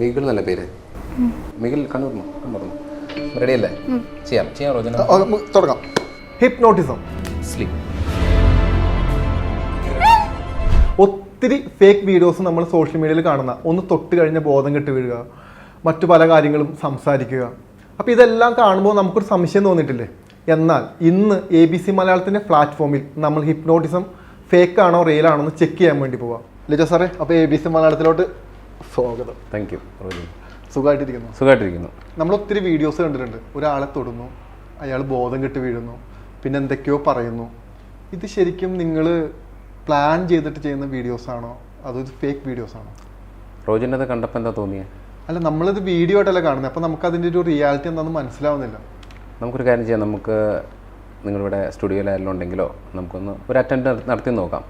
മികിൾ എന്നല്ല പേര്? മികിൽ കണ്ണൂർ കണ്ണൂർന്നു റെഡി അല്ലേ? ചെയ്യാം. ചെയ്യാം റോജന. തുടങ്ങാം. ഹിപ്നോട്ടിസം സ്ലീപ് ഒത്തിരി ഫേക്ക് വീഡിയോസ് നമ്മൾ സോഷ്യൽ മീഡിയയിൽ കാണുന്ന ഒന്ന് തൊട്ട് കഴിഞ്ഞ ബോധം കെട്ട് വീഴുക മറ്റു പല കാര്യങ്ങളും സംസാരിക്കുക. അപ്പോൾ ഇതെല്ലാം കാണുമ്പോൾ നമുക്കൊരു സംശയം തോന്നിയിട്ടില്ലേ? എന്നാൽ ഇന്ന് എ ബി സി മലയാളത്തിന്റെ പ്ലാറ്റ്ഫോമിൽ നമ്മൾ ഹിപ്നോട്ടിസം ഫേക്ക് ആണോ റിയൽ ആണോ എന്ന് ചെക്ക് ചെയ്യാൻ വേണ്ടി പോവാം. ലിജോ സാറേ അപ്പോൾ എ ബി സി മലയാളത്തിലോട്ട് സ്വാഗതം. താങ്ക് യു സുഖമായിട്ടിരിക്കുന്നു. സുഖമായിട്ടിരിക്കുന്നു. നമ്മൾ ഒത്തിരി വീഡിയോസ് കണ്ടിട്ടുണ്ട്. ഒരാളെ തൊടുന്നു അയാൾ ബോധം കെട്ട് വീഴുന്നു പിന്നെ എന്തൊക്കെയോ പറയുന്നു. ഇത് ശരിക്കും നിങ്ങൾ പ്ലാൻ ചെയ്തിട്ട് ചെയ്യുന്ന വീഡിയോസ് ആണോ? അതോ ഇത് ഫേക്ക് വീഡിയോസ് ആണോ? റോജിന്റെ കണ്ടപ്പോൾ എന്താ തോന്നിയത് അല്ല നമ്മളിത് വീഡിയോ ആയിട്ടല്ല കാണുന്നത് അപ്പോൾ നമുക്ക് അതിന്റെ ഒരു റിയാലിറ്റി എന്താണെന്ന് മനസ്സിലാവുന്നില്ല. നമുക്കൊരു കാര്യം ചെയ്യാം. നമുക്ക് നിങ്ങളിവിടെ സ്റ്റുഡിയോയിലായാലും ഉണ്ടെങ്കിലോ നമുക്കൊന്ന് ഒരു അറ്റൻഡ് നടത്തി നോക്കാം.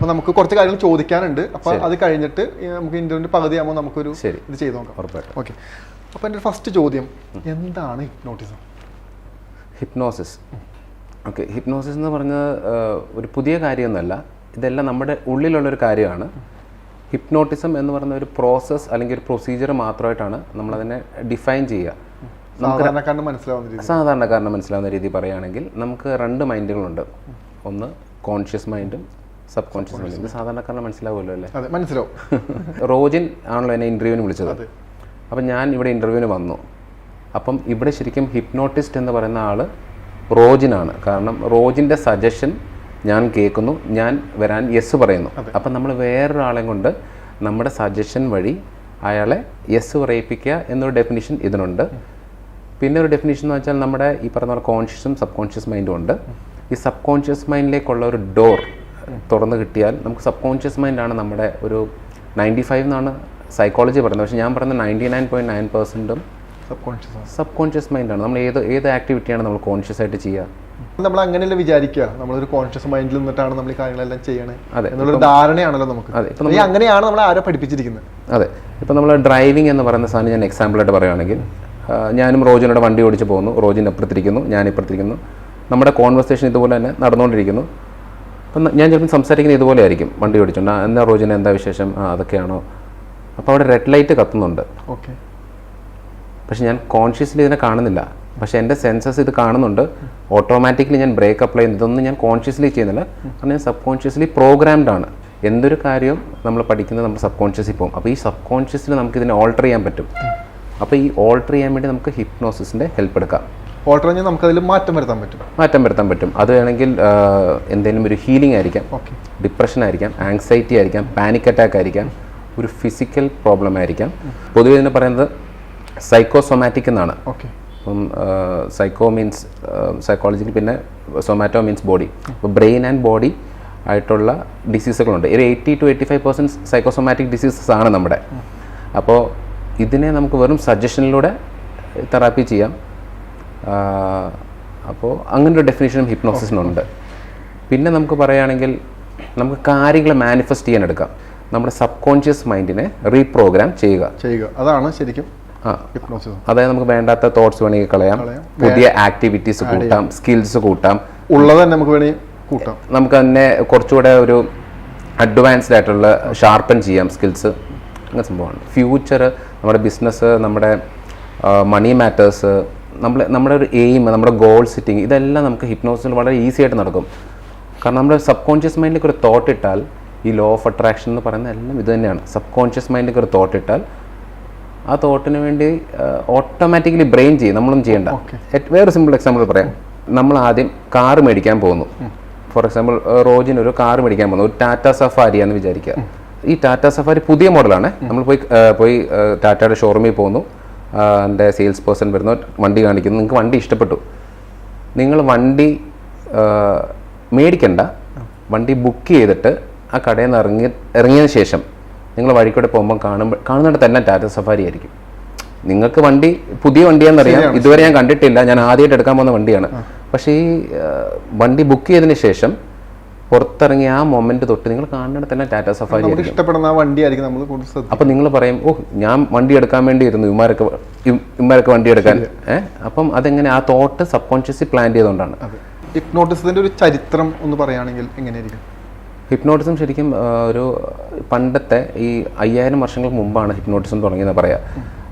അപ്പോൾ നമുക്ക് കുറച്ച് കാര്യങ്ങൾ ചോദിക്കാനുണ്ട്. അപ്പൊ അത് കഴിഞ്ഞിട്ട് നമുക്ക് ഇന്റർവ്യൂവിന്റെ പകുതി ആകുമ്പോൾ നമുക്കൊരു ഇത് ചെയ്ത് നോക്കാം. ഓക്കെ. അപ്പൊ എന്റെ ഫസ്റ്റ് ചോദ്യം എന്താണ് ഹിപ്നോട്ടിസം ഹിപ്നോസിസ് ഓക്കെ. ഹിപ്നോസിസ് എന്ന് പറഞ്ഞത് ഒരു പുതിയ കാര്യമൊന്നുമല്ല. ഇതെല്ലാം നമ്മുടെ ഉള്ളിലുള്ളൊരു കാര്യമാണ്. ഹിപ്നോട്ടിസം എന്ന് പറയുന്ന ഒരു പ്രോസസ്സ് അല്ലെങ്കിൽ ഒരു പ്രൊസീജിയർ മാത്രമായിട്ടാണ് നമ്മളതിനെ ഡിഫൈൻ ചെയ്യുക. സാധാരണക്കാരന് മനസ്സിലാവുന്ന സാധാരണക്കാരന് മനസ്സിലാവുന്ന രീതി പറയുകയാണെങ്കിൽ നമുക്ക് രണ്ട് മൈൻഡുകളുണ്ട് ഒന്ന് കോൺഷ്യസ് മൈൻഡും സബ് കോൺഷ്യസ് മൈൻഡും ഇത് സാധാരണക്കാരന് മനസ്സിലാവുമല്ലോ അല്ലേ? അതെ മനസ്സിലാവും. റോജിൻ ആണല്ലോ എന്നെ ഇന്റർവ്യൂവിന് വിളിച്ചത്. അപ്പം ഞാൻ ഇവിടെ ഇന്റർവ്യൂവിന് വന്നു. അപ്പം ഇവിടെ ശരിക്കും ഹിപ്നോട്ടിസ്റ്റ് എന്ന് പറയുന്ന ആൾ റോജിനാണ്. കാരണം റോജിന്റെ സജഷൻ ഞാൻ കേൾക്കുന്നു ഞാൻ വരാൻ യെസ് പറയുന്നു. അപ്പം നമ്മൾ വേറൊരാളെ കൊണ്ട് നമ്മുടെ സജഷൻ വഴി അയാളെ യെസ് പറയിപ്പിക്കുക എന്നൊരു ഡെഫിനിഷൻ ഇതിനുണ്ട്. പിന്നെ ഒരു ഡെഫിനിഷൻ എന്ന് വെച്ചാൽ നമ്മുടെ ഈ പറഞ്ഞ കോൺഷ്യസും സബ് കോൺഷ്യസ് മൈൻഡും ഉണ്ട്. ഈ സബ് കോൺഷ്യസ് മൈൻഡിലേക്കുള്ള ഒരു ഡോർ തുറന്നു കിട്ടിയാൽ നമുക്ക് സബ് കോൺഷ്യസ് മൈൻഡാണ് നമ്മുടെ ഒരു നയന്റി ഫൈവ് എന്നാണ് സൈക്കോളജി പറയുന്നത്. പക്ഷേ ഞാൻ പറയുന്ന നയന്റി നയൻ പോയിന്റ് നയൻ പെർസെന്റും സബ് കോൺഷ്യസ് സബ് കോൺഷ്യസ് മൈൻഡാണ്. നമ്മൾ ഏത് ഏത് ആക്ടിവിറ്റിയാണ് നമ്മൾ കോൺഷ്യസ് ആയിട്ട് ചെയ്യുക? നമ്മൾ അങ്ങനെയല്ല വിചാരിക്കുക. നമ്മളൊരു കോൺഷ്യസ് മൈൻഡിൽ നിന്നിട്ടാണ് നമ്മൾ ഈ കാര്യങ്ങളെല്ലാം ചെയ്യണേ അതെ. എന്നുള്ളൊരു ധാരണയാണല്ലോ നമുക്ക്. അതെ, അങ്ങനെയാണ് നമ്മൾ ആരോ പഠിപ്പിച്ചിരിക്കുന്നത്. അതെ. ഇപ്പം നമ്മൾ ഡ്രൈവിംഗ് എന്ന് പറയുന്ന സാധനം ഞാൻ എക്സാമ്പിളായിട്ട് പറയുകയാണെങ്കിൽ ഞാനും റോജിനോട് വണ്ടി ഓടിച്ച് പോകുന്നു. റോജിൻ അപ്പുറത്തിരിക്കുന്നു ഞാൻ ഇപ്പുറത്തിരിക്കുന്നു നമ്മുടെ കോൺവെർസേഷൻ ഇതുപോലെ തന്നെ നടന്നുകൊണ്ടിരിക്കുന്നു. അപ്പം ഞാൻ ചിലപ്പോൾ സംസാരിക്കുന്നത് ഇതുപോലെ ആയിരിക്കും. വണ്ടി ഓടിച്ചുകൊണ്ട് "ആ, എന്താ റോജിന് എന്താ വിശേഷം? ആ അതൊക്കെയാണോ? അപ്പോൾ അവിടെ റെഡ് ലൈറ്റ് കത്തുന്നുണ്ട്. ഓക്കെ പക്ഷെ ഞാൻ കോൺഷ്യസ്ലി ഇതിനെ കാണുന്നില്ല. പക്ഷെ എന്റെ സെൻസസ് ഇത് കാണുന്നുണ്ട്. ഓട്ടോമാറ്റിക്കലി ഞാൻ ബ്രേക്ക് അപ്ലൈ ചെയ്യുന്നു ഇതൊന്നും ഞാൻ കോൺഷ്യസ്ലി ചെയ്യുന്നില്ല. കാരണം ഞാൻ സബ് കോൺഷ്യസ്ലി പ്രോഗ്രാംഡ് ആണ്. എന്തൊരു കാര്യവും നമ്മൾ പഠിക്കുന്നത് നമ്മൾ സബ് കോൺഷ്യസിൽ പോകും. അപ്പോൾ ഈ സബ് കോൺഷ്യസിൽ നമുക്ക് ഇതിനെ ഓൾട്ടർ ചെയ്യാൻ പറ്റും. അപ്പോൾ ഈ ഓൾട്ടർ ചെയ്യാൻ വേണ്ടി നമുക്ക് ഹിപ്നോസിസിന്റെ ഹെൽപ്പ് എടുക്കാം. ഓൾട്ടർ കഴിഞ്ഞാൽ നമുക്ക് അതിൽ മാറ്റം വരുത്താൻ പറ്റും. മാറ്റം വരുത്താൻ പറ്റും. അത് വേണമെങ്കിൽ എന്തെങ്കിലും ഒരു ഹീലിംഗ് ആയിരിക്കാം. ഓക്കെ. ഡിപ്രഷൻ ആയിരിക്കാം ആങ്സൈറ്റി ആയിരിക്കാം പാനിക് അറ്റാക്ക് ആയിരിക്കാം ഒരു ഫിസിക്കൽ പ്രോബ്ലം ആയിരിക്കാം. പൊതുവെ ഇതിന് പറയുന്നത് സൈക്കോസൊമാറ്റിക് എന്നാണ്. ഓക്കെ. അപ്പം സൈക്കോ മീൻസ് സൈക്കോളജി പിന്നെ സൊമാറ്റോ മീൻസ് ബോഡി അപ്പോൾ ബ്രെയിൻ ആൻഡ് ബോഡി ആയിട്ടുള്ള ഡിസീസുകളുണ്ട് ഒരു eighty two eighty five percent psychosomatic diseases ആണ് നമ്മുടെ. അപ്പോൾ ഇതിനെ നമുക്ക് വെറും സജഷനിലൂടെ തെറാപ്പി ചെയ്യാം. അപ്പോൾ അങ്ങനെ ഒരു ഡെഫിനേഷനും ഹിപ്നോസിസിനുണ്ട് പിന്നെ നമുക്ക് പറയുകയാണെങ്കിൽ നമുക്ക് കാര്യങ്ങൾ മാനിഫെസ്റ്റ് ചെയ്യാൻ എടുക്കാം നമ്മുടെ സബ് കോൺഷ്യസ് മൈൻഡിനെ റീപ്രോഗ്രാം ചെയ്യുക. ചെയ്യുക. അതാണ് ശരിക്കും അതായത് നമുക്ക് വേണ്ടാത്ത തോട്ട്സ് വേണമെങ്കിൽ കളയാം. പുതിയ ആക്ടിവിറ്റീസ് കൂട്ടാം. സ്കിൽസ് കൂട്ടാം. ഉള്ളത് തന്നെ നമുക്ക് വേണമെങ്കിൽ കൂട്ടാം. നമുക്ക് തന്നെ കുറച്ചുകൂടെ ഒരു അഡ്വാൻസ്ഡ് ആയിട്ടുള്ള ഷാർപ്പൻ ചെയ്യാം സ്കിൽസ് അങ്ങനെ സംഭവമാണ്. ഫ്യൂച്ചർ നമ്മുടെ ബിസിനസ് നമ്മുടെ മണി മാറ്റേഴ്സ് നമ്മൾ നമ്മുടെ ഒരു എയിം നമ്മുടെ ഗോൾ സെറ്റിംഗ് ഇതെല്ലാം നമുക്ക് ഹിപ്നോസിൽ വളരെ ഈസി ആയിട്ട് നടക്കും. കാരണം നമ്മുടെ സബ് കോൺഷ്യസ് മൈൻഡിലേക്ക് ഒരു തോട്ട് ഇട്ടാൽ ഈ ലോ ഓഫ് അട്രാക്ഷൻ എന്ന് പറയുന്ന എല്ലാം ഇത് തന്നെയാണ്. സബ് കോൺഷ്യസ് മൈൻഡിലേക്ക് ഒരു തോട്ട് ഇട്ടാൽ ആ തോട്ടിന് വേണ്ടി ഓട്ടോമാറ്റിക്കലി ബ്രെയിൻ ചെയ്യും. നമ്മളൊന്നും ചെയ്യണ്ട. വേറെ സിമ്പിൾ എക്സാമ്പിൾ പറയാം. നമ്മൾ ആദ്യം കാർ മേടിക്കാൻ പോകുന്നു. ഫോർ എക്സാമ്പിൾ റോജിന് ഒരു കാർ മേടിക്കാൻ പോകുന്നു. ഒരു ടാറ്റ സഫാരി എന്ന് വിചാരിക്കുക. ഈ ടാറ്റ സഫാരി പുതിയ മോഡലാണ് നമ്മൾ പോയി പോയി ടാറ്റയുടെ ഷോറൂമിൽ പോകുന്നു. എന്റെ സെയിൽസ് പേഴ്സൺ വരുന്നു വണ്ടി കാണിക്കുന്നു. നിങ്ങൾക്ക് വണ്ടി ഇഷ്ടപ്പെട്ടു. നിങ്ങൾ വണ്ടി മേടിക്കണ്ട. വണ്ടി ബുക്ക് ചെയ്തിട്ട് ആ കടയിൽ നിന്ന് ഇറങ്ങി ഇറങ്ങിയതിന് ശേഷം നിങ്ങൾ വഴിക്കൂടെ പോകുമ്പോൾ കാണുമ്പോൾ കാണുന്നിടത്തെല്ലാം ടാറ്റ സഫാരി ആയിരിക്കും. നിങ്ങൾക്ക് വണ്ടി പുതിയ വണ്ടിയാണെന്നറിയാം ഇതുവരെ ഞാൻ കണ്ടിട്ടില്ല. ഞാൻ ആദ്യമായിട്ട് എടുക്കാൻ പോകുന്ന വണ്ടിയാണ്. പക്ഷേ ഈ വണ്ടി ബുക്ക് ചെയ്തതിന് ശേഷം പുറത്തിറങ്ങിയ ആ മൊമെന്റ് തൊട്ട് നിങ്ങൾ കാണുന്നിടത്തെല്ലാം ടാറ്റ സഫാരി നമുക്ക് ഇഷ്ടപ്പെടുന്ന ആ വണ്ടിയായിരിക്കും നമ്മൾ കൂടുതൽ അപ്പം നിങ്ങൾ പറയും ഓ ഞാൻ വണ്ടി എടുക്കാൻ വേണ്ടി ഇരുന്നു ഇമാരൊക്കെ ഇമാരൊക്കെ വണ്ടി എടുക്കാൻ. ഏഹ് അപ്പം അതെങ്ങനെ? ആ തോട്ട് സബ് കോൺഷ്യസ്ലി പ്ലാൻ ചെയ്തുകൊണ്ടാണ് ഹിപ്നോട്ടിസത്തിന്റെ ഒരു ചരിത്രം ഒന്ന് പറയുകയാണെങ്കിൽ എങ്ങനെയായിരിക്കും? ഹിപ്നോട്ടിസം ശരിക്കും ഒരു പണ്ടത്തെ ഈ അയ്യായിരം വർഷങ്ങൾക്ക് മുമ്പാണ് ഹിപ്നോട്ടിസം തുടങ്ങിയെന്ന് പറയാം.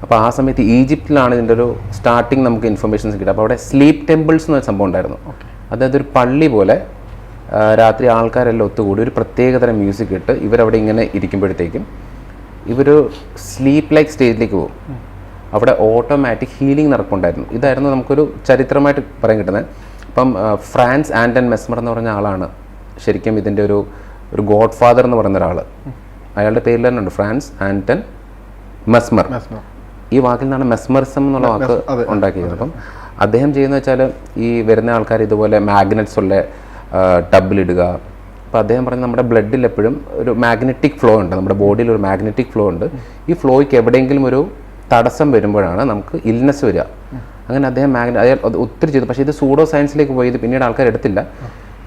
അപ്പോൾ ആ സമയത്ത് ഈജിപ്തിലാണ് ഇതിന്റെ ഒരു സ്റ്റാർട്ടിങ് നമുക്ക് ഇൻഫർമേഷൻസ് കിട്ടുക അപ്പോൾ അവിടെ സ്ലീപ്പ് ടെമ്പിൾസ് എന്നൊരു സംഭവം ഉണ്ടായിരുന്നു. അതായത് ഒരു പള്ളി പോലെ രാത്രി ആൾക്കാരെല്ലാം ഒത്തുകൂടി ഒരു പ്രത്യേകതരം മ്യൂസിക് ഇട്ട് ഇവരവിടെ ഇങ്ങനെ ഇരിക്കുമ്പോഴത്തേക്കും ഇവർ സ്ലീപ്പ് ലൈക്ക് സ്റ്റേജിലേക്ക് പോകും. അവിടെ ഓട്ടോമാറ്റിക് ഹീലിംഗ് നടക്കുന്നുണ്ടായിരുന്നു ഇതായിരുന്നു നമുക്കൊരു ചരിത്രമായിട്ട് പറയാൻ കിട്ടുന്നത്. അപ്പം ഫ്രാൻസ് ആൻഡൻ മെസ്മർ എന്ന് പറഞ്ഞ ആളാണ് ശരിക്കും ഇതിന്റെ ഒരു ഒരു ഗോഡ് ഫാദർ എന്ന് പറയുന്ന ഒരാൾ അയാളുടെ പേരിൽ തന്നെ ഉണ്ട് ഫ്രാൻസ് ആൻഡൻ മെസ്മർ. മെസ്മർ. ഈ വാക്കിൽ നിന്നാണ് മെസ്മറിസം എന്നുള്ള വാക്ക് ഉണ്ടാക്കിയത്. അപ്പം അദ്ദേഹം ചെയ്യുന്ന വെച്ചാൽ ഈ വരുന്ന ആൾക്കാർ ഇതുപോലെ മാഗ്നറ്റ്സ് ഉള്ള ടബിലിടുക അപ്പോൾ അദ്ദേഹം പറഞ്ഞ നമ്മുടെ ബ്ലഡിൽ എപ്പോഴും ഒരു മാഗ്നറ്റിക് ഫ്ലോ ഉണ്ട്. നമ്മുടെ ബോഡിയിൽ ഒരു മാഗ്നറ്റിക് ഫ്ലോ ഉണ്ട്. ഈ ഫ്ലോയ്ക്ക് എവിടെയെങ്കിലും ഒരു തടസ്സം വരുമ്പോഴാണ് നമുക്ക് ഇൽനെസ് വരിക. അങ്ങനെ അദ്ദേഹം മാഗ്ന അയാൾ ഒത്തിരി ചെയ്തു. പക്ഷേ ഇത് സൂഡോ സയൻസിലേക്ക് പോയി ഇത് പിന്നീട് ആൾക്കാർ എടുത്തില്ല.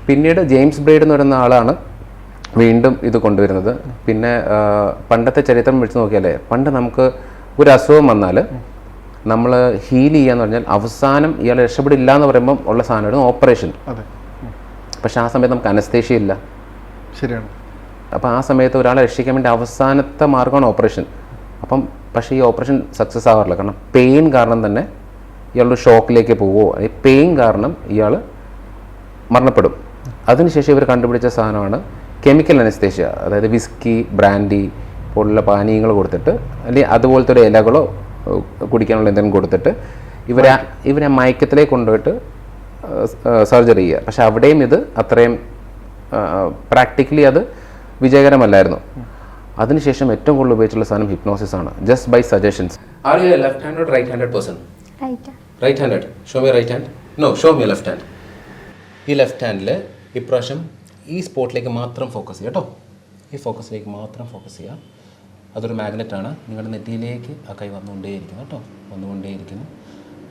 പിന്നീട് ജെയിംസ് ബ്രൈഡ് എന്ന് പറയുന്ന ആളാണ് വീണ്ടും ഇത് കൊണ്ടുവരുന്നത്. പിന്നെ പണ്ടത്തെ ചരിത്രം വെച്ച് നോക്കിയാലേ പണ്ട് നമുക്ക് ഒരു അസുഖം വന്നാൽ നമ്മൾ ഹീൽ ചെയ്യാന്ന് പറഞ്ഞാൽ അവസാനം ഇയാൾ രക്ഷപ്പെടില്ല എന്ന് പറയുമ്പോൾ ഉള്ള സാധനമായിരുന്നു ഓപ്പറേഷൻ. പക്ഷെ ആ സമയത്ത് നമുക്ക് അനസ്തേഷ്യയില്ല ശരിയാണ്. അപ്പോൾ ആ സമയത്ത് ഒരാളെ രക്ഷിക്കാൻ വേണ്ടി അവസാനത്തെ മാർഗമാണ് ഓപ്പറേഷൻ. അപ്പം പക്ഷേ ഈ ഓപ്പറേഷൻ സക്സസ് ആവാറില്ല. കാരണം പെയിൻ കാരണം തന്നെ ഇയാളൊരു ഷോക്കിലേക്ക് പോവോ അല്ലെങ്കിൽ പെയിൻ കാരണം ഇയാൾ മരണപ്പെടും. അതിനുശേഷം ഇവർ കണ്ടുപിടിച്ച സാധനമാണ് കെമിക്കൽ അനസ്തേഷ്യ അതായത് വിസ്കി ബ്രാൻഡി പോലുള്ള പാനീയങ്ങൾ കൊടുത്തിട്ട് അല്ലെങ്കിൽ അതുപോലത്തെ ഒരു ഇലകളോ കുടിക്കാനുള്ള എന്തെങ്കിലും കൊടുത്തിട്ട് ഇവരെ ഇവരെ മയക്കത്തിലേക്ക് കൊണ്ടുപോയിട്ട് സർജറി ചെയ്യുക. പക്ഷെ അവിടെയും ഇത് അത്രയും പ്രാക്ടിക്കലി അത് വിജയകരമല്ലായിരുന്നു. അതിനുശേഷം ഏറ്റവും കൂടുതൽ ഉപയോഗിച്ചുള്ള സാധനം ഹിപ്നോസിസ് ആണ്. Just by suggestions are you left hand right handed person right right handed show me right hand no show me left hand ഈ ലെഫ്റ്റ് ഹാൻഡിൽ ഇപ്രാവശ്യം ഈ സ്പോട്ടിലേക്ക് മാത്രം ഫോക്കസ് ചെയ്യുക കേട്ടോ. ഈ ഫോക്കസിലേക്ക് മാത്രം ഫോക്കസ് ചെയ്യുക. അതൊരു മാഗ്നറ്റാണ് ആണ്. നിങ്ങളുടെ നെറ്റിയിലേക്ക് ആ കൈ വന്നുകൊണ്ടേയിരിക്കുന്നു കേട്ടോ. വന്നുകൊണ്ടേയിരിക്കുന്നു.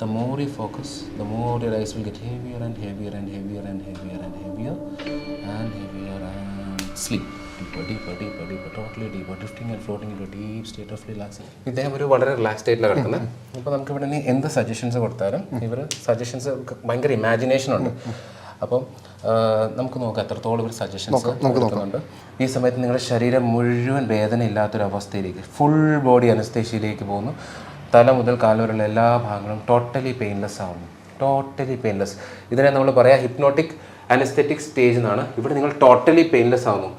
The more focus, the more more you rise get heavier and heavier and heavier and heavier and heavier and and heavier sleep. Sleep deeper deeper deeper deeper totally deeper drifting and floating to deep state of relaxing ഇദ്ദേഹം ഒരു വളരെ relax സ്റ്റേറ്റിലാണ് കിടക്കുന്നത് അപ്പോൾ നമുക്ക് ഇവിടെ ഇനി എന്ത് suggestions കൊടുത്താലും ഇവർ സജഷൻസ് ഭയങ്കര ഇമാജിനേഷൻ ഉണ്ട്. അപ്പം നമുക്ക് നോക്കാം എത്രത്തോളം ഇവർ സജഷൻസ് കൊടുക്കുന്നുണ്ട്. ഈ സമയത്ത് നിങ്ങളുടെ ശരീരം മുഴുവൻ വേദന ഇല്ലാത്തൊരു അവസ്ഥയിലേക്ക് ഫുൾ ബോഡി അനസ്തേഷ്യയിലേക്ക് പോകുന്നു. തല മുതൽ കാൽ വരെയുള്ള എല്ലാ ഭാഗങ്ങളും ടോട്ടലി പെയിൻലെസ് ആവുന്നു. ടോട്ടലി പെയിൻലെസ് ഇതിനെ നമ്മൾ പറയാം ഹിപ്നോട്ടിക് അനസ്തെറ്റിക് സ്റ്റേജ് എന്നാണ്. ഇവിടെ നിങ്ങൾ ടോട്ടലി പെയിൻലെസ് ആവുന്നു.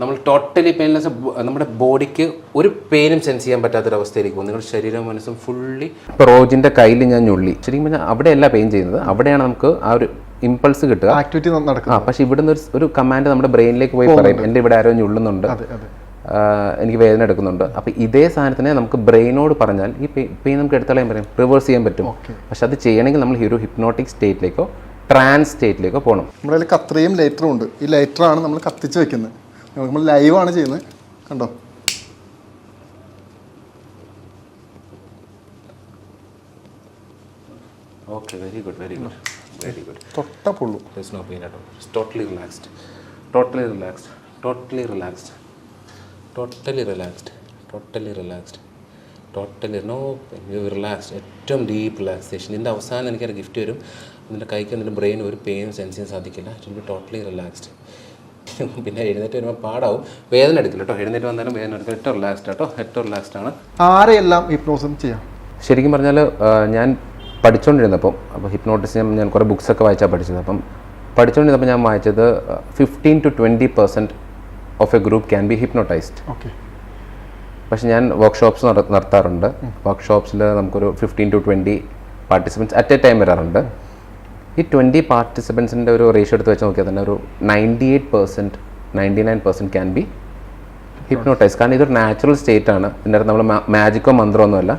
നമ്മൾ ടോട്ടലി പെയിൻലെസ് നമ്മുടെ ബോഡിക്ക് ഒരു പെയിനും സെൻസ് ചെയ്യാൻ പറ്റാത്തൊരവസ്ഥയിലേക്ക് പോകും നിങ്ങളുടെ ശരീരം മനസ്സും ഫുള്ളി ഇപ്പോൾ റോജിന്റെ കയ്യിൽ ഞാൻ ഞുള്ളി. ശരിക്കും പറഞ്ഞാൽ അവിടെയല്ല പെയിൻ ചെയ്യുന്നത്. അവിടെയാണ് നമുക്ക് ആ ഒരു ഇമ്പൾസ് കിട്ടുക. ആക്ടിവിറ്റി നടക്കുക ആ പക്ഷെ ഇവിടുന്ന് ഒരു കമാൻഡ് നമ്മുടെ ബ്രെയിനിലേക്ക് പോയി പറയും. എന്റെ ഇവിടെ ആരോ ഞുള്ളുന്നുണ്ട്. അതെ അതെ. ആ, എനിക്ക് വേദന എടുക്കുന്നുണ്ട്. അപ്പോൾ ഇതേ സാധനത്തിനെ നമുക്ക് ബ്രെയിനോട് പറഞ്ഞാൽ ഈ പെയിൻ നമുക്ക് എടുത്തളയാൻ പറയും റിവേഴ്സ് ചെയ്യാൻ പറ്റും. പക്ഷെ അത് ചെയ്യണമെങ്കിൽ നമ്മൾ ഹീറോ ഒരു ഹിപ്നോട്ടിക് സ്റ്റേറ്റിലേക്കോ ട്രാൻസ് സ്റ്റേറ്റിലേക്കോ പോകണം നമ്മുടെ കയ്യിൽ കത്രയും ലൈറ്ററും ഉണ്ട്. ഈ ലൈറ്ററാണ് നമ്മൾ കത്തിച്ച് വെക്കുന്നത്. നമ്മൾ ലൈവാണ് ചെയ്യുന്നത്. കണ്ടോ? Okay very good very good very good തൊട്ടപ്പുള്ളൂ. Totally relaxed totally relaxed totally all. It's relaxed totally relaxed. Totally no you relaxed ഏറ്റവും ഡീപ്പ് റിലാക്സേഷൻ ഇതിന്റെ അവസാനം എനിക്കൊരു ഗിഫ്റ്റ് വരും. നിന്റെ കൈക്ക് നിന്റെ ബ്രെയിൻ ഒരു പെയിനും സെൻസ് ചെയ്യാൻ സാധിക്കില്ല. It will be totally relaxed പിന്നെ എഴുന്നേറ്റ് വരുമ്പോൾ പാടാവും. വേദന എടുക്കില്ല കേട്ടോ. എഴുന്നേറ്റ് വന്നാലും വേദന എടുക്കില്ല. ഏറ്റവും റിലാക്സ്ഡ് കേട്ടോ. ഏറ്റവും റിലാക്സ്ഡ് ആണ്. ആരെയെല്ലാം ഹിപ്നോസിസ് ചെയ്യാം? ശരിക്കും പറഞ്ഞാൽ ഞാൻ പഠിച്ചുകൊണ്ടിരുന്നപ്പം അപ്പോൾ ഹിപ്നോട്ടിസം ഞാൻ കുറേ ബുക്സൊക്കെ വായിച്ചാൽ പഠിച്ചത്. അപ്പം പഠിച്ചുകൊണ്ടിരുന്നപ്പോൾ ഞാൻ വായിച്ചത് fifteen to twenty percent of a group can be hypnotised okay പക്ഷെ ഞാൻ വർക്ക്ഷോപ്സ് നടത്താറുണ്ട്. വർക്ക്ഷോപ്സിൽ നമുക്കൊരു fifteen to twenty participants at a time വരാറുണ്ട്. ഈ ട്വന്റി പാർട്ടിസിപ്പൻസിന്റെ ഒരു റേഷ്യോ എടുത്ത് വെച്ച് നോക്കിയാൽ തന്നെ ഒരു ninety eight percent ninety nine percent can be hypnotise കാരണം ഇതൊരു നാച്ചുറൽ സ്റ്റേറ്റ് ആണ്. ഇതിന്റെ നമ്മൾ മാജിക്കോ മന്ത്രോ ഒന്നുമല്ല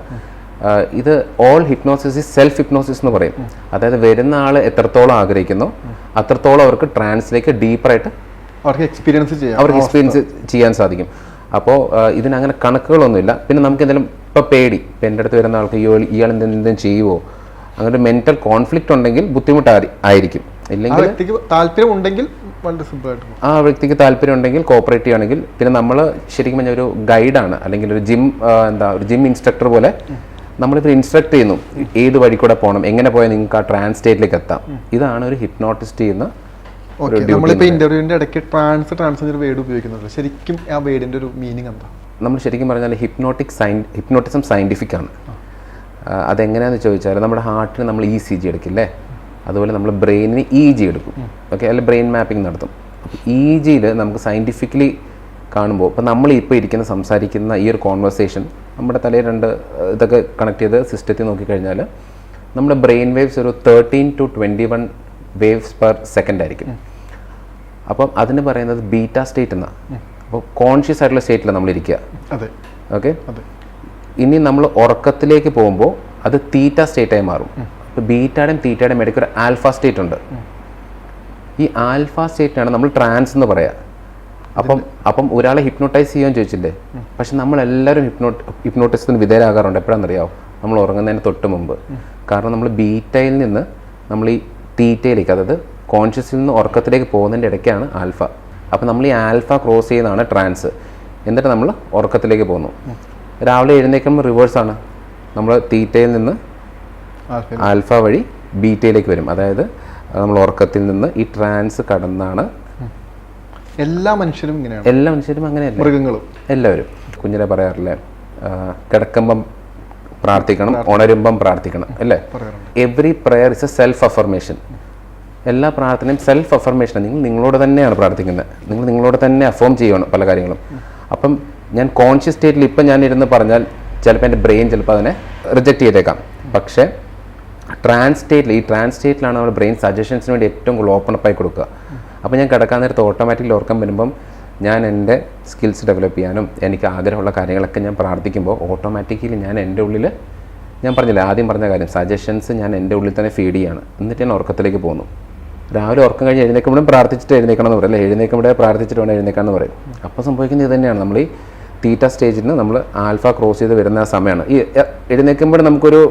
ഇത് all hypnosis is self hypnosis എന്ന് പറയും. അതായത് വരുന്ന ആൾ എത്രത്തോളം ആഗ്രഹിക്കുന്നു അത്രത്തോളം അവർക്ക് ട്രാൻസിലേക്ക് ഡീപ്പറായിട്ട് അവർക്ക് എക്സ്പീരിയൻസ് ചെയ്യാം. അവർക്ക് എക്സ്പീരിയൻസ് ചെയ്യാൻ സാധിക്കും. അപ്പോൾ ഇതിനങ്ങനെ കണക്കുകളൊന്നുമില്ല. പിന്നെ നമുക്ക് എന്തെങ്കിലും ഇപ്പോൾ പേടി. ഇപ്പം എന്റെ അടുത്ത് വരുന്ന ആൾക്ക് ഇയാൾ ഇയാൾ എന്തെങ്കിലും ചെയ്യുമോ അങ്ങനെ ഒരു മെന്റൽ കോൺഫ്ലിക്റ്റ് ഉണ്ടെങ്കിൽ ബുദ്ധിമുട്ട് ആയിരിക്കും. ഇല്ലെങ്കിൽ വ്യക്തിക്ക് താല്പര്യം ഉണ്ടെങ്കിൽ വളരെ ആ വ്യക്തിക്ക് താല്പര്യം ഉണ്ടെങ്കിൽ കോപ്പറേറ്റ് ചെയ്യുകയാണെങ്കിൽ പിന്നെ നമ്മൾ ശരിക്കും പറഞ്ഞാൽ ഒരു ഗൈഡാണ് അല്ലെങ്കിൽ ഒരു ജിം എന്താ ഒരു ജിം ഇൻസ്ട്രക്ടർ പോലെ നമ്മളിപ്പോൾ ഇൻസ്ട്രക്ട് ചെയ്യുന്നു. ഏത് വഴി കൂടെ പോകണം? എങ്ങനെ പോയാൽ നിങ്ങൾക്ക് ആ ട്രാൻസ്റ്റേറ്റിലേക്ക് എത്താം? ഇതാണ് ഒരു ഹിപ്നോട്ടിസ്റ്റ് ചെയ്യുന്ന നമ്മളിപ്പോ ഇന്റർവ്യൂവിന്റെ ഇടയ്ക്ക് ട്രാൻസ് ട്രാൻസ് വേർഡ് ഉപയോഗിക്കുന്നുണ്ട് ശരിക്കും ആ വേർഡിന്റെ ഒരു മീനിങ് എന്താ? നമ്മൾ ശരിക്കും പറഞ്ഞാൽ ഹിപ്നോട്ടിക് സൈൻ ഹിപ്നോട്ടിസം സയന്റിഫിക് ആണ്. അതെങ്ങനെയാണെന്ന് ചോദിച്ചാൽ നമ്മുടെ ഹാർട്ടിന് നമ്മൾ ഇ സി ജി എടുക്കില്ലേ? അതുപോലെ നമ്മൾ ബ്രെയിനിന് ഇ ജി എടുക്കും. ഓക്കെ അല്ല ബ്രെയിൻ മാപ്പിംഗ് നടത്തും. ഇ ജിയിൽ നമുക്ക് സയന്റിഫിക്കലി കാണുമ്പോൾ ഇപ്പോൾ നമ്മൾ ഇപ്പോൾ ഇരിക്കുന്ന സംസാരിക്കുന്ന ഈ ഒരു കോൺവെർസേഷൻ നമ്മുടെ തലയിൽ രണ്ട് ഇതൊക്കെ കണക്ട് ചെയ്ത് സിസ്റ്റത്തിൽ നോക്കിക്കഴിഞ്ഞാൽ നമ്മുടെ ബ്രെയിൻ വേവ്സ് ഒരു thirteen to twenty one waves per second ആയിരിക്കും അപ്പം അതിന് പറയുന്നത് ബീറ്റ സ്റ്റേറ്റ് എന്നാണ് അപ്പോൾ കോൺഷ്യസ് ആയിട്ടുള്ള സ്റ്റേറ്റിലാണ് നമ്മൾ ഇരിക്കുക അതെ. ഓക്കെ? അതെ. ഇനി നമ്മൾ ഉറക്കത്തിലേക്ക് പോകുമ്പോൾ അത് തീറ്റ സ്റ്റേറ്റായി മാറും. അപ്പോൾ ബീറ്റയുടെയും തീറ്റയുടെയും ഇടയ്ക്ക് ഒരു ആൽഫ സ്റ്റേറ്റ് ഉണ്ട്. ഈ ആൽഫ സ്റ്റേറ്റിനാണ് നമ്മൾ ട്രാൻസ് എന്ന് പറയാ. അപ്പം അപ്പം ഒരാളെ ഹിപ്നോട്ടൈസ് ചെയ്യാൻ ചോദിച്ചില്ലേ? പക്ഷെ നമ്മളെല്ലാവരും ഹിപ്നോ ഹിപ്നോട്ടിസത്തിന് വിധേയരാകാറുണ്ട്. എപ്പോഴാണെന്നറിയാമോ നമ്മൾ ഉറങ്ങുന്നതിന് തൊട്ട് മുമ്പ്. കാരണം നമ്മൾ ബീറ്റയിൽ നിന്ന് നമ്മൾ ഈ തീറ്റയിലേക്ക് അതായത് കോൺഷ്യസിൽ നിന്ന് ഉറക്കത്തിലേക്ക് പോകുന്നതിന്റെ ഇടയ്ക്കാണ് ആൽഫ. അപ്പോൾ നമ്മൾ ഈ ആൽഫ ക്രോസ് ചെയ്യുന്നതാണ് ട്രാൻസ് എന്നിട്ട് നമ്മൾ ഉറക്കത്തിലേക്ക് പോകുന്നു. രാവിലെ എഴുന്നേൽക്കുമ്പോൾ റിവേഴ്സാണ് നമ്മൾ തീറ്റയിൽ നിന്ന് ആൽഫ വഴി ബീറ്റയിലേക്ക് വരും. അതായത് നമ്മൾ ഉറക്കത്തിൽ നിന്ന് ഈ ട്രാൻസ് കടന്നാണ് എല്ലാ മനുഷ്യരും ഇങ്ങനെയാണ്. എല്ലാ മനുഷ്യരും അങ്ങനെയല്ല. മൃഗങ്ങളും. എല്ലാവരും. കുഞ്ഞിനെ പറയാറില്ലേ കിടക്കുമ്പം പ്രാർത്ഥിക്കണം ഉണരുമ്പം പ്രാർത്ഥിക്കണം അല്ലേ? Every prayer is a self affirmation എല്ലാ പ്രാർത്ഥനയും സെൽഫ് അഫർമേഷനാണ് നിങ്ങൾ നിങ്ങളോട് തന്നെയാണ് പ്രാർത്ഥിക്കുന്നത്. നിങ്ങൾ നിങ്ങളോട് തന്നെ അഫോം ചെയ്യുകയാണ് പല കാര്യങ്ങളും. അപ്പം ഞാൻ കോൺഷ്യസ് സ്റ്റേറ്റിൽ ഇപ്പം ഞാൻ ഇരുന്ന് പറഞ്ഞാൽ ചിലപ്പോൾ എന്റെ ബ്രെയിൻ ചിലപ്പോൾ അതിനെ റിജക്റ്റ് ചെയ്തേക്കാം. പക്ഷേ ട്രാൻസ് സ്റ്റേറ്റിൽ ഈ ട്രാൻസ് സ്റ്റേറ്റിലാണ് നമ്മുടെ ബ്രെയിൻ സജഷൻസിന് വേണ്ടി ഏറ്റവും കൂടുതൽ ഓപ്പൺ അപ്പായി കൊടുക്കുക. അപ്പോൾ ഞാൻ കിടക്കാൻ നേരത്ത് ഓട്ടോമാറ്റിക്കലി ഓർക്കാൻ വരുമ്പം ഞാൻ എന്റെ സ്കിൽസ് ഡെവലപ്പ് ചെയ്യാനും എനിക്ക് ആഗ്രഹമുള്ള കാര്യങ്ങളൊക്കെ ഞാൻ പ്രാർത്ഥിക്കുമ്പോൾ ഓട്ടോമാറ്റിക്കലി ഞാൻ എന്റെ ഉള്ളിൽ ഞാൻ പറഞ്ഞില്ല ആദ്യം പറഞ്ഞ കാര്യം സജഷൻസ് ഞാൻ എന്റെ ഉള്ളിൽ തന്നെ ഫീഡ് ചെയ്യാണ്. എന്നിട്ട് ഞാൻ ഉറക്കത്തിലേക്ക് പോകുന്നു. രാവിലെ ഉറക്കം കഴിഞ്ഞ് എഴുന്നേക്കുമ്പോഴും പ്രാർത്ഥിച്ചിട്ട് എഴുന്നേക്കണം എന്ന് പറയും. അല്ലെ? എഴുന്നേക്കുമ്പോഴേ പ്രാർത്ഥിച്ചിട്ട് വേണം എഴുന്നേക്കാന്ന് പറയും. അപ്പോൾ സംഭവിക്കുന്നത് ഇത് തന്നെയാണ്. നമ്മൾ ഈ തീറ്റ സ്റ്റേജിൽ നിന്ന് നമ്മൾ ആൽഫ ക്രോസ് ചെയ്ത് വരുന്ന സമയമാണ്. ഈ എഴുന്നേക്കുമ്പോൾ എഴുന്നേൽക്കുമ്പോൾ നമുക്കൊരു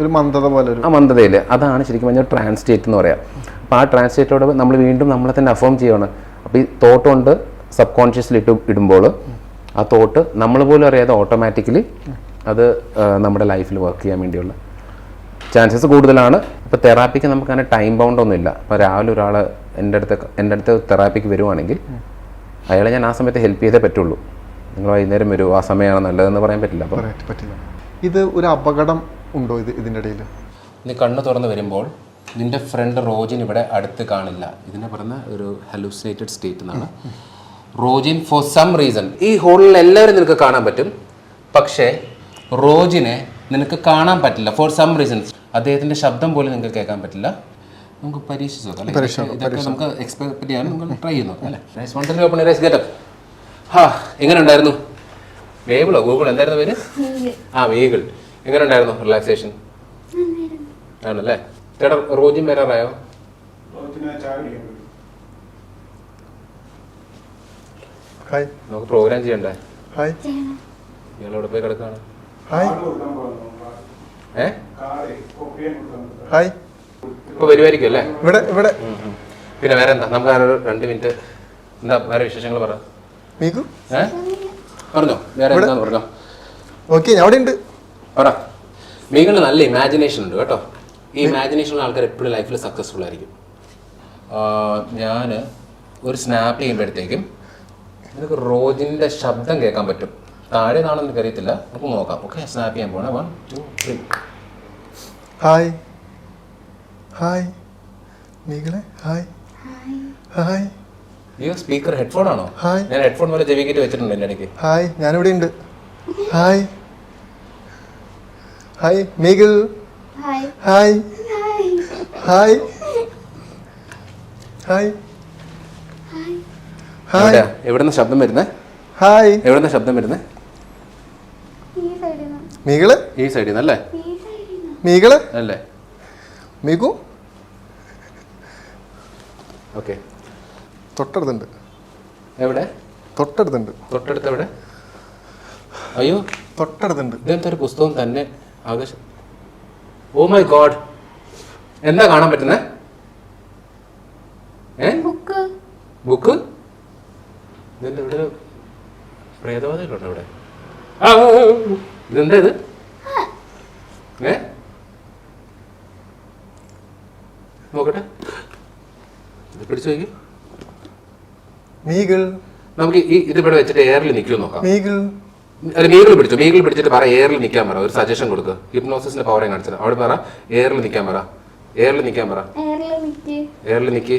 ഒരു മന്ദത പോലെ ആ മന്ദതയില്ല അതാണ് ശരിക്കും പറഞ്ഞാൽ ട്രാൻസ്റ്റേറ്റ് എന്ന് പറയാം. അപ്പോൾ ആ ട്രാൻസ്റ്റേറ്റോട് നമ്മൾ വീണ്ടും നമ്മളെ തന്നെ അഫോം ചെയ്യുകയാണ് അപ്പോൾ ഈ തോട്ട് കൊണ്ട് സബ് കോൺഷ്യസിൽ ഇട്ട് ഇടുമ്പോൾ ആ തോട്ട് നമ്മൾ പോലും അറിയാതെ ഓട്ടോമാറ്റിക്കലി അത് നമ്മുടെ ലൈഫിൽ വർക്ക് ചെയ്യാൻ വേണ്ടിയുള്ള ചാൻസസ് കൂടുതലാണ്. ഇപ്പോൾ തെറാപ്പിക്ക് നമുക്ക് അങ്ങനെ ടൈം ബൗണ്ട് ഒന്നുമില്ല. ഇപ്പോൾ രാവിലെ ഒരാൾ എന്റെ അടുത്ത് എന്റെ അടുത്ത് തെറാപ്പിക്ക് വരുവാണെങ്കിൽ അയാളെ ഞാൻ ആ സമയത്ത് ഹെൽപ്പ് ചെയ്തേ പറ്റുള്ളൂ. നിങ്ങൾ വൈകുന്നേരം വരൂ ആ സമയമാണ് നല്ലതെന്ന് പറയാൻ പറ്റില്ല അപ്പോൾ പറയാൻ പറ്റില്ല. ഇത് ഒരു അപകടം ഉണ്ടോ ഇത് ഇതിന്റെ ഇടയിൽ? നീ കണ്ണ് തുറന്ന് വരുമ്പോൾ നിന്റെ ഫ്രണ്ട് റോജിൻ ഇവിടെ അടുത്ത് കാണില്ല. ഇതിനെ പറയുന്ന ഒരു ഹലൂസിനേറ്റഡ് സ്റ്റേറ്റ് എന്നാണ്. റോജിൻ ഫോർ സം റീസൺ ഈ ഹോളിൽ എല്ലാവരും നിനക്ക് കാണാൻ പറ്റും. പക്ഷേ റോജിനെ നിനക്ക് കാണാൻ പറ്റില്ല ഫോർ സം റീസൺസ് അദ്ദേഹത്തിന്റെ ശബ്ദം പോലും നിങ്ങൾക്ക് കേൾക്കാൻ പറ്റില്ല. നമുക്ക് പരീക്ഷിച്ചു നോക്കാം അല്ലേ? ഇതൊക്കെ- നമുക്ക് എക്സ്പെക്ട് ചെയ്യാൻ നമുക്ക് ട്രൈ ചെയ്ത് നോക്കാം അല്ലേ? ഓപ്പൺ ഗെറ്റപ്പ് ഹാ എങ്ങനെ ഉണ്ടായിരുന്നു വേബിളോ ഗൂഗിൾ എന്തായിരുന്നു പേര്? ആ വേഗിൾ. എങ്ങനെ ഉണ്ടായിരുന്നു റിലാക്സേഷൻ ആണല്ലേ? ചേട്ടാ റോജിൻ വരാറായോ? ഹായ്. നമുക്ക് പ്രോഗ്രാം ചെയ്യണ്ടേ? ഹായ്. ഇയാളെവിടെ പോയി കിടക്കാണ്? ഹായ്. ഏ? ഹായ്. ഇപ്പൊ വരുമായിരിക്കും അല്ലേ? ഇവിടെ ഇവിടെ. പിന്നെ വേറെ എന്താ നമുക്ക് ഒരു രണ്ട് മിനിറ്റ് എന്താ വേറെ വിശേഷങ്ങൾ പറ. മീകു ഏ? പറഞ്ഞോ. വേറെ എന്താന്ന് പറഞ്ഞോ. ഓക്കെ ഞാൻ അവിടെ ഉണ്ട്. പറ. മീകളിൽ നല്ല ഇമാജിനേഷൻ ഉണ്ട് കേട്ടോ. ഈ ഇമാജിനേഷൻ ആൾക്കാർ എപ്പോഴും ലൈഫിൽ സക്സസ്ഫുൾ ആയിരിക്കും. ഞാൻ ഒരു സ്നാപ്പ് ചെയ്യുമ്പോഴത്തേക്കും നിനക്ക് റോജിന്റെ ശബ്ദം കേൾക്കാൻ പറ്റും. താഴെ നിന്നാണെന്ന് എനിക്ക് നമുക്ക് നോക്കാം. ഓക്കെ സ്നാപ്പ് ചെയ്യാൻ പോകണം one two three hi hi നിങ്ങളെ ഹായ് ഹായ് അയ്യോ സ്പീക്കർ ഹെഡ്ഫോൺ ആണോ? ഹായ്. ഞാൻ ഹെഡ്ഫോൺ പോലെ ചെവിക്കിട്ട് വെച്ചിട്ടുണ്ട് എന്റെ ഇടയ്ക്ക്. ഹായ് ഞാനിവിടെ ഉണ്ട്. Hi hi Miguel hi hi hi hi hi hi എവിടെയാ? എവിടുന്ന ശബ്ദം വരുന്നേ? ഹായ് എവിടുന്ന ശബ്ദം വരുന്നേ? മീകൾ? ഈ സൈഡിൽ നിന്ന് അല്ലേ? മീകൾ? അല്ലേ? മീകു? ഓക്കെ. തൊട്ടടുത്തുണ്ട്. എവിടെ? തൊട്ടടുത്തുണ്ട്. തൊട്ടടുത്ത് എവിടെ? അയ്യോ. തൊട്ടടുത്തുണ്ട്. ഇതെന്താ ഒരു പുസ്തകം തന്നെ? ആകാശം ഓ മൈ ഗോഡ് എന്താ കാണാൻ പറ്റുന്നത് ഏ? ബുക്ക്. ബുക്ക്? ഇതെന്താ ഇവിടെ ഒരു പ്രേതവാദികളുണ്ടോ ഇവിടെ ആ. ഇതെന്താ ഇത്? ഏ? നോക്കട്ടെ. പിടിച്ചു നോക്കി. മീഗിൾ. നമുക്ക് ഈ ഇത് ഇവിടെ വെച്ചിട്ട് എയറിൽ നിൽക്കുമോ നോക്കാം. മീഗിൾ. അല്ല മീഗിൾ പിടിച്ചു? മീഗിൾ പിടിച്ചിട്ട് പറ എയറിൽ നിൽക്കാൻ പറ. ഒരു സജഷൻ കൊടുക്കുക ഹിപ്നോസിന്റെ പവറെ കാണിച്ചത്. അവിടെ പറ എയറിൽ നിൽക്കാൻ പറ. എയറിൽ നിൽക്കാൻ പറ. എയറിൽ നിൽക്ക്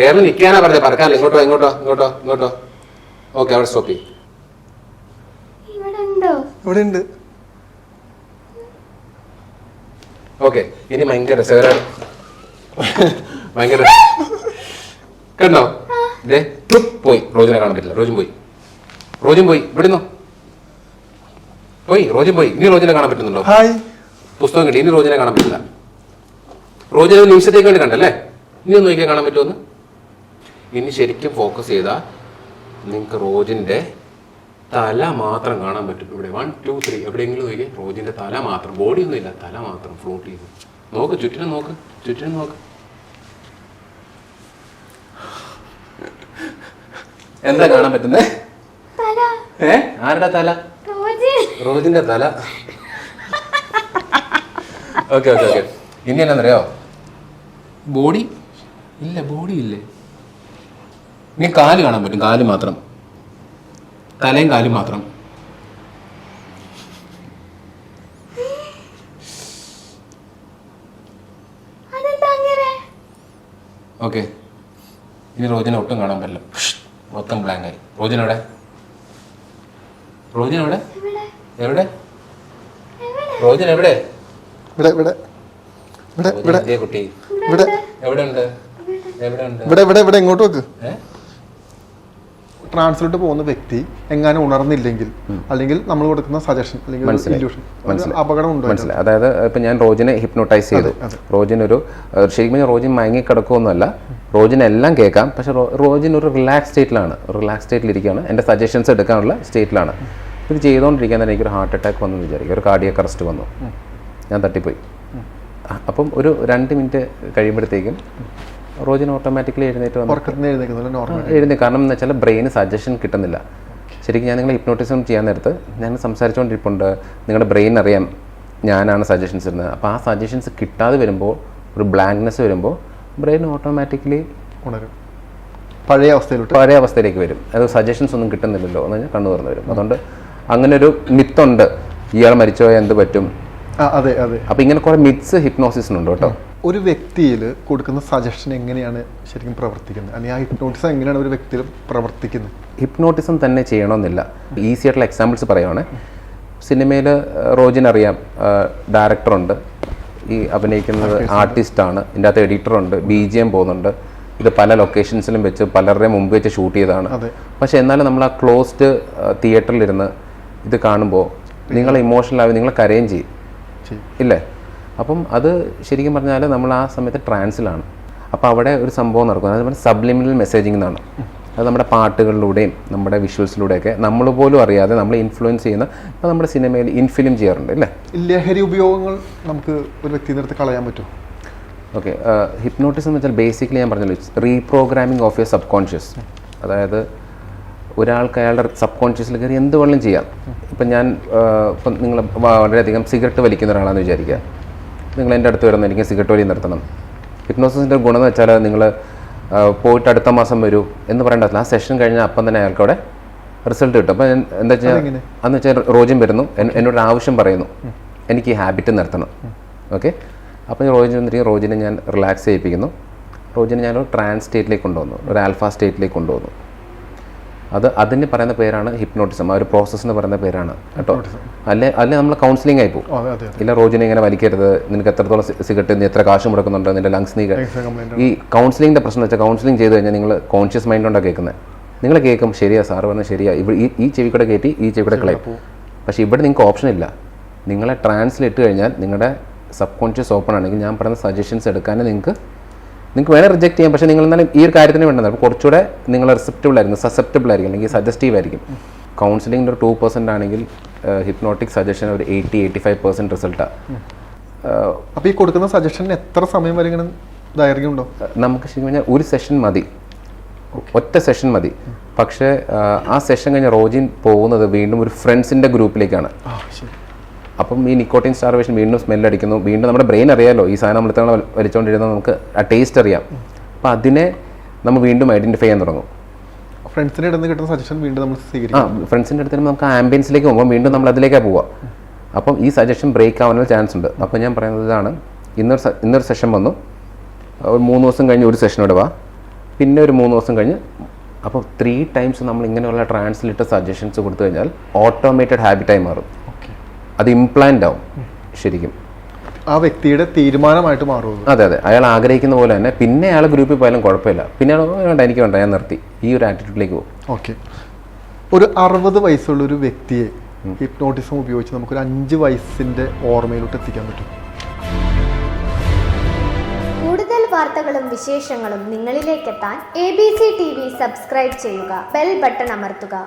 എയറിൽ നിൽക്കി എയറിൽ നിൽക്കാനാ പറഞ്ഞത് പറക്കാനല്ല. ഇങ്ങോട്ടോ ഇങ്ങോട്ടോ ഇങ്ങോട്ടോ ഇങ്ങോട്ടോ. ഓക്കെ അവിടെ സ്റ്റോപ്പ് ചെയ്യും. ഇവിടെ ഉണ്ടോ ഓക്കെ ഇനി ഭയങ്കര രസകരമാണ് ഭയങ്കര കണ്ടോ? പ്ലുപ്പ് പോയി. റോജിനെ കാണാൻ പറ്റില്ല. റോജും പോയി. റോജും പോയി. ഇവിടുന്നോ? പോയി റോജും പോയി. ഇനി റോജിനെ കാണാൻ പറ്റുന്നുണ്ടോ? പുസ്തകം കിട്ടി. ഇനി റോജിനെ കാണാൻ പറ്റില്ല. റോജിനെ നിമിഷത്തേക്ക് വേണ്ടി കണ്ടല്ലേ? ഇനി ഒന്ന് നോക്കിയാൽ കാണാൻ പറ്റുമെന്ന് ഇനി ശരിക്കും ഫോക്കസ് ചെയ്താൽ നിങ്ങൾക്ക് റോജിന്റെ തല മാത്രം കാണാൻ പറ്റും. ഇവിടെ വൺ ടു ത്രീ എവിടെയെങ്കിലും നോക്കി റോജിന്റെ തല മാത്രം. ബോഡി ഒന്നും ഇല്ല. തല മാത്രം ഫ്ലോട്ട് ചെയ്തു. നോക്ക് ചുറ്റിനും നോക്ക് ചുറ്റിനും നോക്ക്. എന്താ കാണാൻ പറ്റുന്നത് ഏ? ആരുടെ തല? റോജി. റോജിന്റെ തല. ഓക്കെ ഓക്കെ ഓക്കെ ഇനി എന്നാന്നറിയോ? ബോഡി ഇല്ല ബോഡി ഇല്ലേ. ഇനി കാൽ കാണാൻ പറ്റും. കാൽ മാത്രം. തലയും കാലും മാത്രം. അതെന്താ അങ്ങനെ? ഓക്കെ. ഇനി റോജിനെ ഒട്ടും കാണാൻ പറ്റില്ല. മൊത്തം ബ്ലാങ്ക് ആയി. റോജിനെവിടെ എവിടെ? റോജിൻ എവിടെ? റോജിൻ എവിടെ? ഇവിടെ ഇവിടെ. ഇവിടെ ഇവിടെ. കുട്ടി? ഇവിടെ എവിടെ ഉണ്ട് എവിടെ ഉണ്ട് ഇവിടെ ഇവിടെ ഇവിടെ. ഇങ്ങോട്ട് വെക്ക് ഏ? ട്രാൻസ്ലേറ്റ് പോകുന്ന വ്യക്തി എങ്ങനെ ഉണർന്നില്ലെങ്കിൽ അല്ലെങ്കിൽ നമ്മൾ കൊടുക്കുന്ന സജഷൻ അല്ലെങ്കിൽ അപകടം ഉണ്ട് അതായത് ഇപ്പൊ ഞാൻ റോജിനെ ഹിപ്നോട്ടൈസ് ചെയ്തു. റോജിനൊരു ഒരു ശരിക്കും പറഞ്ഞാൽ റോജിൻ മയങ്ങി കിടക്കുമെന്നല്ല റോജിനെല്ലാം കേൾക്കാം. പക്ഷെ റോജിൻ ഒരു റിലാക്സ് സ്റ്റേറ്റിലാണ് റിലാക്സ് സ്റ്റേറ്റിലിരിക്കുകയാണ് എന്റെ സജഷൻസ് എടുക്കാനുള്ള സ്റ്റേറ്റിലാണ് ഇത് ചെയ്തുകൊണ്ടിരിക്കാൻ തന്നെ എനിക്കൊരു ഹാർട്ട് അറ്റാക്ക് വന്നു വിചാരിക്കും. ഒരു കാർഡിയ അറസ്റ്റ് വന്നു. ഞാൻ തട്ടിപ്പോയി. അപ്പം ഒരു രണ്ട് മിനിറ്റ് കഴിയുമ്പോഴത്തേക്കും റോജിൻ ഓട്ടോമാറ്റിക്കലി എഴുന്നേറ്റ് വന്നു. എഴുതി കാരണം എന്ന് വെച്ചാൽ ബ്രെയിന് സജഷൻ കിട്ടുന്നില്ല. ശരിക്കും ഞാൻ നിങ്ങളെ ഹിപ്നോട്ടിസം ചെയ്യാൻ നേരത്ത് ഞാൻ സംസാരിച്ചുകൊണ്ടിരിപ്പുണ്ട് നിങ്ങളുടെ ബ്രെയിൻ അറിയാം ഞാനാണ് സജഷൻസ് ഇരുന്നത് അപ്പോൾ ആ സജഷൻസ് കിട്ടാതെ വരുമ്പോൾ ഒരു ബ്ലാങ്ക്നെസ് വരുമ്പോൾ ബ്രെയിൻ ഓട്ടോമാറ്റിക്കലി ഉണരും. പഴയ അവസ്ഥയിലോട്ട്. പഴയ അവസ്ഥയിലേക്ക് വരും. അത് സജഷൻസ് ഒന്നും കിട്ടുന്നില്ലല്ലോ എന്ന് പറഞ്ഞാൽ കണ്ണു തുറന്ന് വരും. അതുകൊണ്ട് അങ്ങനെ ഒരു മിത്തുണ്ട്. ഇയാൾ മരിച്ചോ എന്ത് പറ്റും? അതെ അതെ. അപ്പോൾ ഇങ്ങനെ കുറേ മിത്സ് ഹിപ്നോസിസിനുണ്ട് കേട്ടോ ഒരു വ്യക്തിയിൽ കൊടുക്കുന്ന സജഷൻ എങ്ങനെയാണ് ശരിക്കും പ്രവർത്തിക്കുന്നത്? അല്ലെങ്കിൽ ആ ഹിപ്നോട്ടിസം എങ്ങനെയാണ് ഒരു വ്യക്തിയിൽ പ്രവർത്തിക്കുന്നത്? ഹിപ്നോട്ടിസം തന്നെ ചെയ്യണമെന്നില്ല. ഈസി ആയിട്ടുള്ള എക്സാമ്പിൾസ് പറയുവാണ്. സിനിമയിൽ റോജിനറിയാം ഡയറക്ടറുണ്ട് ഈ അഭിനയിക്കുന്നത് ആർട്ടിസ്റ്റാണ് ഇതിന്റെ അകത്ത് എഡിറ്ററുണ്ട് ബി ജി എം പോകുന്നുണ്ട്. ഇത് പല ലൊക്കേഷൻസിലും വെച്ച് പലരുടെ മുമ്പ് വെച്ച് ഷൂട്ട് ചെയ്തതാണ്. പക്ഷേ എന്നാലും നമ്മൾ ആ ക്ലോസ്ഡ് തിയേറ്ററിലിരുന്ന് ഇത് കാണുമ്പോൾ നിങ്ങൾ ഇമോഷണലാവും നിങ്ങളെ നിങ്ങൾ കരയും ചെയ്യും. ഇല്ലേ? അപ്പം അത് ശരിക്കും പറഞ്ഞാൽ നമ്മൾ ആ സമയത്ത് ട്രാൻസിലാണ്. അപ്പോൾ അവിടെ ഒരു സംഭവം നടക്കും. അതായത് സബ്ലിമിനൽ മെസ്സേജിംഗ് എന്നാണ്. അത് നമ്മുടെ പാട്ടുകളിലൂടെയും നമ്മുടെ വിഷ്വൽസിലൂടെയൊക്കെ നമ്മൾ പോലും അറിയാതെ നമ്മൾ ഇൻഫ്ലുവൻസ് ചെയ്യുന്ന ഇപ്പോൾ നമ്മുടെ സിനിമയിൽ ഇൻഫിലിം ചെയ്യാറുണ്ട് അല്ലേ ലഹരി ഉപയോഗങ്ങൾ നമുക്ക് ഒരു വ്യക്തിയുടെ അടുത്ത് കളയാൻ പറ്റുമോ? ഓക്കെ ഹിപ്നോട്ടിസം എന്ന് വെച്ചാൽ ബേസിക്കലി ഞാൻ പറഞ്ഞല്ലോ reprogramming of your subconscious അതായത് ഒരാൾക്ക് അയാളുടെ സബ് കോൺഷ്യസിൽ കയറി എന്ത് വേണമെങ്കിലും ചെയ്യാം. ഇപ്പം ഞാൻ ഇപ്പം നിങ്ങൾ വളരെയധികം സിഗരറ്റ് വലിക്കുന്ന ഒരാളാണെന്ന് വിചാരിക്കുക. നിങ്ങൾ എന്റെ അടുത്ത് വരുന്ന എനിക്ക് സിഗരറ്റ് വലി നിർത്തണം. ഹിപ്നോസിന്റെ ഗുണം എന്ന് വെച്ചാൽ നിങ്ങൾ പോയിട്ട് അടുത്ത മാസം വരൂ എന്ന് പറയേണ്ടതില്ല ആ സെഷൻ കഴിഞ്ഞാൽ അപ്പം തന്നെ അയാൾക്ക് അവിടെ റിസൾട്ട് കിട്ടും. അപ്പം ഞാൻ- എന്താ വെച്ചാൽ? അന്ന് വെച്ചാൽ റോജ്യം വരുന്നു. എന്നോട് ആവശ്യം പറയുന്നു. എനിക്ക് ഈ ഹാബിറ്റ് നിർത്തണം. ഓക്കെ? അപ്പോൾ റോജിന് വന്നിട്ട് റോജിനെ ഞാൻ റിലാക്സ് ചെയ്യിപ്പിക്കുന്നു. റോജിനെ ഞാൻ ഒരു ട്രാൻസ് സ്റ്റേറ്റിലേക്ക് കൊണ്ടുവന്നു. ഒരു ആൽഫ സ്റ്റേറ്റിലേക്ക് കൊണ്ടുവന്നു. അത് അതിന് പറയുന്ന പേരാണ് ഹിപ്നോട്ടിസം. ആ ഒരു പ്രോസസ്സ് എന്ന് പറയുന്ന പേരാണ് കേട്ടോ. അല്ലെ അല്ലെ നമ്മൾ കൗൺസിലിംഗ് ആയി പോകും. ഇല്ല റോജിനെ ഇങ്ങനെ വലിക്കരുത്. നിനക്ക് എത്രത്തോളം സിഗരറ്റ് നീ എത്ര കാശ് മുടക്കുന്നുണ്ട് നിന്റെ ലങ്സ് നീ ഈ കൗൺസിലിംഗിന്റെ പ്രശ്നം വെച്ചാൽ കൗൺസിലിംഗ് ചെയ്ത് കഴിഞ്ഞാൽ നിങ്ങൾ കോൺഷ്യസ് മൈൻഡ് കൊണ്ടാണ് കേൾക്കുന്നത് നിങ്ങൾ കേൾക്കും ശരിയാ സാറ് പറഞ്ഞാൽ ശരിയാ. ഇവിടെ ഈ ഈ ചെവി കൂടെ കയറ്റി ഈ ചെവി കൂടെ കളയും പക്ഷേ ഇവിടെ നിങ്ങൾക്ക് ഓപ്ഷൻ ഇല്ല. നിങ്ങളെ ട്രാൻസിലിട്ട് കഴിഞ്ഞാൽ നിങ്ങളുടെ സബ് കോൺഷ്യസ് ഓപ്പൺ ആണെങ്കിൽ ഞാൻ പറയുന്ന സജഷൻസ് എടുക്കാനേ നിങ്ങൾക്ക് നിങ്ങൾക്ക് വേണേൽ റിജക്ട് ചെയ്യാം. പക്ഷേ നിങ്ങൾ എന്നാലും ഈ ഒരു കാര്യത്തിന് വേണ്ടത് അപ്പോൾ കുറച്ചുകൂടെ നിങ്ങൾ റിസെപ്റ്റബിൾ ആയിരിക്കും സസെപ്റ്റബിൾ ആയിരിക്കും അല്ലെങ്കിൽ സജസ്റ്റീവ് ആയിരിക്കും. കൗൺസിലിംഗിന്റെ ഒരു ടു പെർസെന്റ് ആണെങ്കിൽ ഹിപ്നോട്ടിക് സജഷൻ ഒരു എയ്റ്റി എയ്റ്റി ഫൈവ് പെർസെന്റ് റിസൾട്ടാണ് അപ്പോൾ ഈ കൊടുക്കുന്ന സജഷൻ എത്ര സമയം വരെ ഇങ്ങനെ ദൈർഘ്യം ഉണ്ടോ? നമുക്ക് ശരിക്കും പറഞ്ഞാൽ ഒരു സെഷൻ മതി. ഒറ്റ സെഷൻ മതി. പക്ഷേ ആ, സെഷൻ കഴിഞ്ഞാൽ റോജിൻ പോകുന്നത് വീണ്ടും ഒരു ഫ്രണ്ട്സിന്റെ ഗ്രൂപ്പിലേക്കാണ് അപ്പം ഈ നിക്കോട്ടിൻ സ്റ്റാർവേഷൻ വീണ്ടും സ്മെല്ല് അടിക്കുന്നു വീണ്ടും നമ്മുടെ ബ്രെയിൻ അറിയാലോ ഈ സാധനം നമ്മൾ ഇത്തവണ വലിച്ചുകൊണ്ടിരുന്ന നമുക്ക് ആ ടേസ്റ്റ് അറിയാം. അപ്പം അതിനെ നമ്മൾ വീണ്ടും ഐഡന്റിഫൈ ചെയ്യാൻ തുടങ്ങും. ഫ്രണ്ട്സിന്റെ അടുത്ത് കിട്ടുന്ന സജഷൻ വീണ്ടും നമ്മൾ ആ സ്വീകരിക്കും ഫ്രണ്ട്സിന്റെ അടുത്ത് നമുക്ക് ആംബിയൻസിലേക്ക് പോകുമ്പോൾ വീണ്ടും നമ്മൾ അതിലേക്കാണ് പോവുക. അപ്പം ഈ സജഷൻ ബ്രേക്ക് ആവാനുള്ള ചാൻസ് ഉണ്ട്. അപ്പം ഞാൻ പറയുന്നത് ഇതാണ്. ഇന്നൊരു ഇന്നൊരു സെഷൻ വന്നു. ഒരു മൂന്ന് ദിവസം കഴിഞ്ഞ് ഒരു സെഷൻ ഇടുക പിന്നെ ഒരു മൂന്ന് ദിവസം കഴിഞ്ഞ് അപ്പോൾ ത്രീ ടൈംസ് നമ്മൾ ഇങ്ങനെയുള്ള ട്രാൻസ്ലേറ്റർ സജഷൻസ് കൊടുത്തു കഴിഞ്ഞാൽ ഓട്ടോമേറ്റഡ് ഹാബിറ്റായി മാറും. അത് ഇംപ്ലാന്റ് ആവും. ശരിക്കും. ആ വ്യക്തിയുടെ തീരുമാനമായിട്ട് മാറും അതെ? അതെ അയാൾ ആഗ്രഹിക്കുന്ന പോലെ തന്നെ പിന്നെ അയാൾ ഗ്രൂപ്പിൽ പോയാലും കുഴപ്പമില്ല. പിന്നെ വേണ്ട എനിക്ക് വേണ്ട ഞാൻ നിർത്തി. ഈ ഒരു ആറ്റിറ്റ്യൂഡിലേക്ക് പോകും. ഓക്കെ ഒരു അറുപത് വയസ്സുള്ള ഒരു വ്യക്തിയെ ഹിപ്നോട്ടിസം ഉപയോഗിച്ച് നമുക്കൊരു അഞ്ച് വയസ്സിന്റെ ഓർമ്മയിലോട്ട് എത്തിക്കാൻ പറ്റും. കൂടുതൽ വാർത്തകളും വിശേഷങ്ങളും നിങ്ങളിലേക്കെത്താൻ A B C T V subscribe ചെയ്യുക. ബെൽ ബട്ടൺ അമർത്തുക.